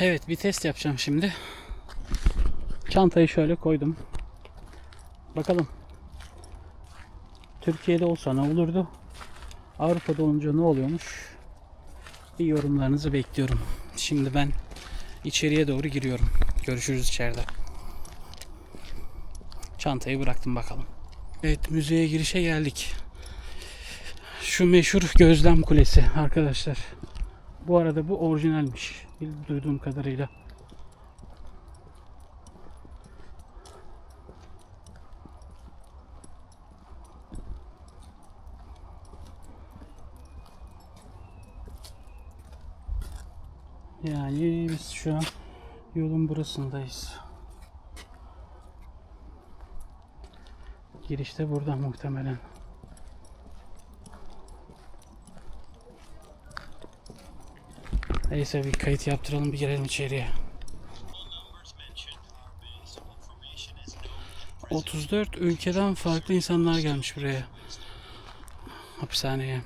Evet bir test yapacağım şimdi. Çantayı şöyle koydum. Bakalım. Türkiye'de olsa ne olurdu? Avrupa'da olunca ne oluyormuş? Bir yorumlarınızı bekliyorum. Şimdi ben içeriye doğru giriyorum. Görüşürüz içeride. Çantayı bıraktım bakalım. Evet müzeye girişe geldik. Şu meşhur gözlem kulesi arkadaşlar. Bu arada bu orijinalmiş. Duyduğum kadarıyla. Yani biz şu an yolun burasındayız. Girişte burada muhtemelen. Neyse bir kayıt yaptıralım bir girelim içeriye. 34 ülkeden farklı insanlar gelmiş buraya. Hapishaneye.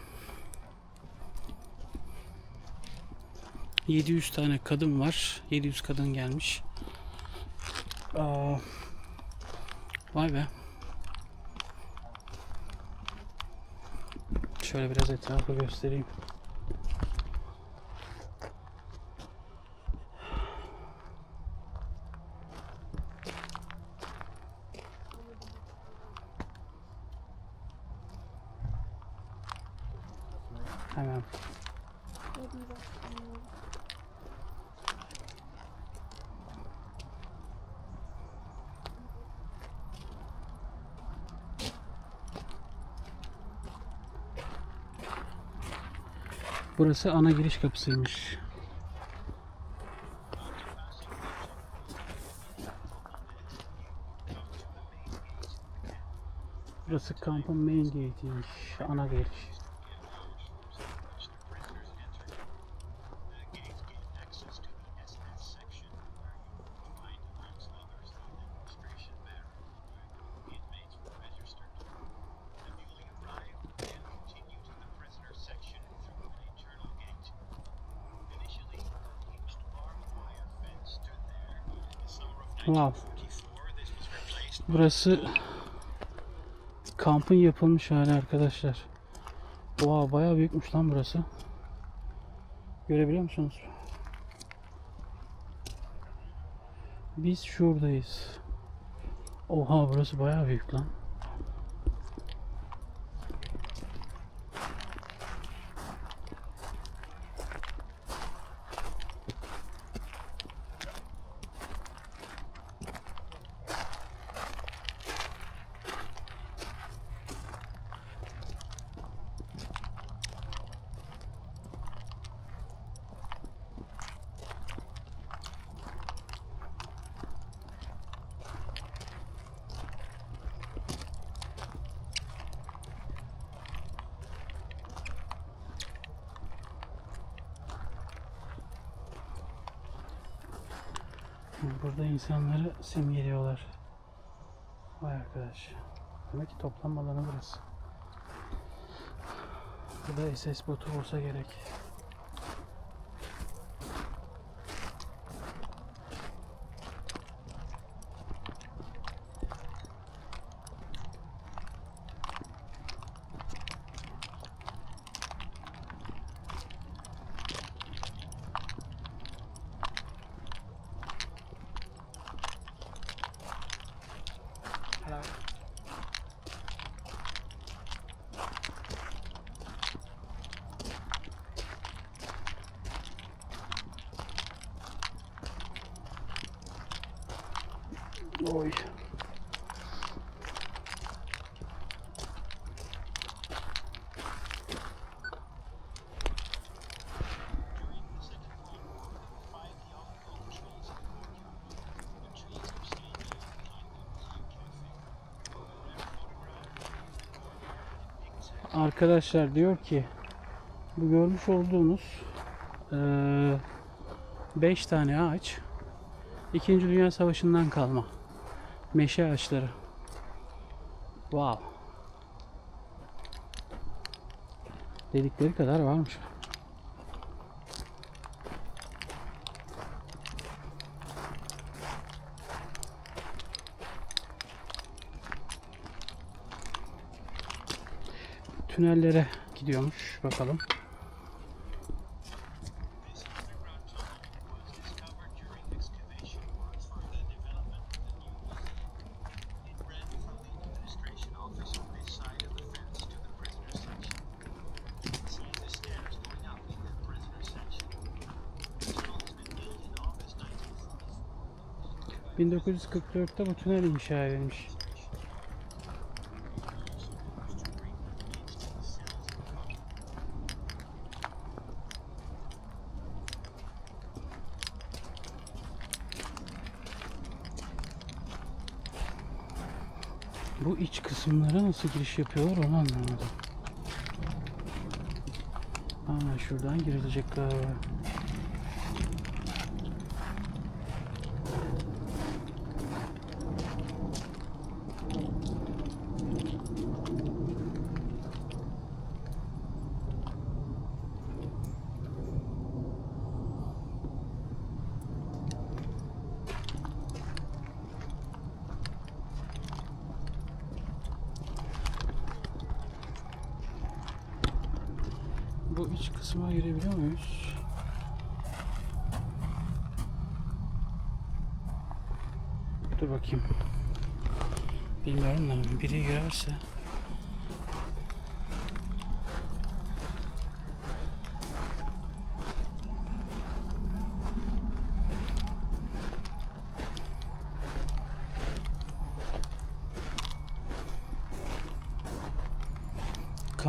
700 tane kadın var. 700 kadın gelmiş. Vay be. Şöyle biraz etrafı göstereyim. Hemen. Burası ana giriş kapısıymış. Burası kampın main gate'iymiş. Ana giriş. Wow. Burası kampın yapılmış hali arkadaşlar. Wow bayağı büyükmüş lan burası. Görebiliyor musunuz? Biz şuradayız. Oha burası bayağı büyük lan. Burada insanları simgeliyorlar. Vay arkadaş. Demek ki toplanma alanı burası. Burada SS botu olsa gerek. Oy. Arkadaşlar diyor ki bu görmüş olduğunuz 5 tane ağaç 2. Dünya Savaşı'ndan kalma meşe ağaçları. Wow. Dedikleri kadar varmış. Tünellere gidiyormuş. Bakalım. 1944'te bu tünel inşa edilmiş. Bu iç kısımlara nasıl giriş yapıyorlar onu anlamadım. Aa şuradan girilecek galiba. Bu iç kısma girebiliyor muyuz? Dur bakayım. Bilmiyorum da biri girerse.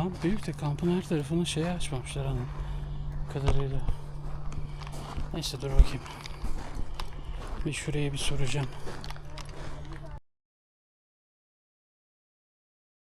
Kamp büyük de kampın her tarafını şeye açmamışlar hanım. Kadarıyla. Neyse dur bakayım. Bir şuraya bir soracağım.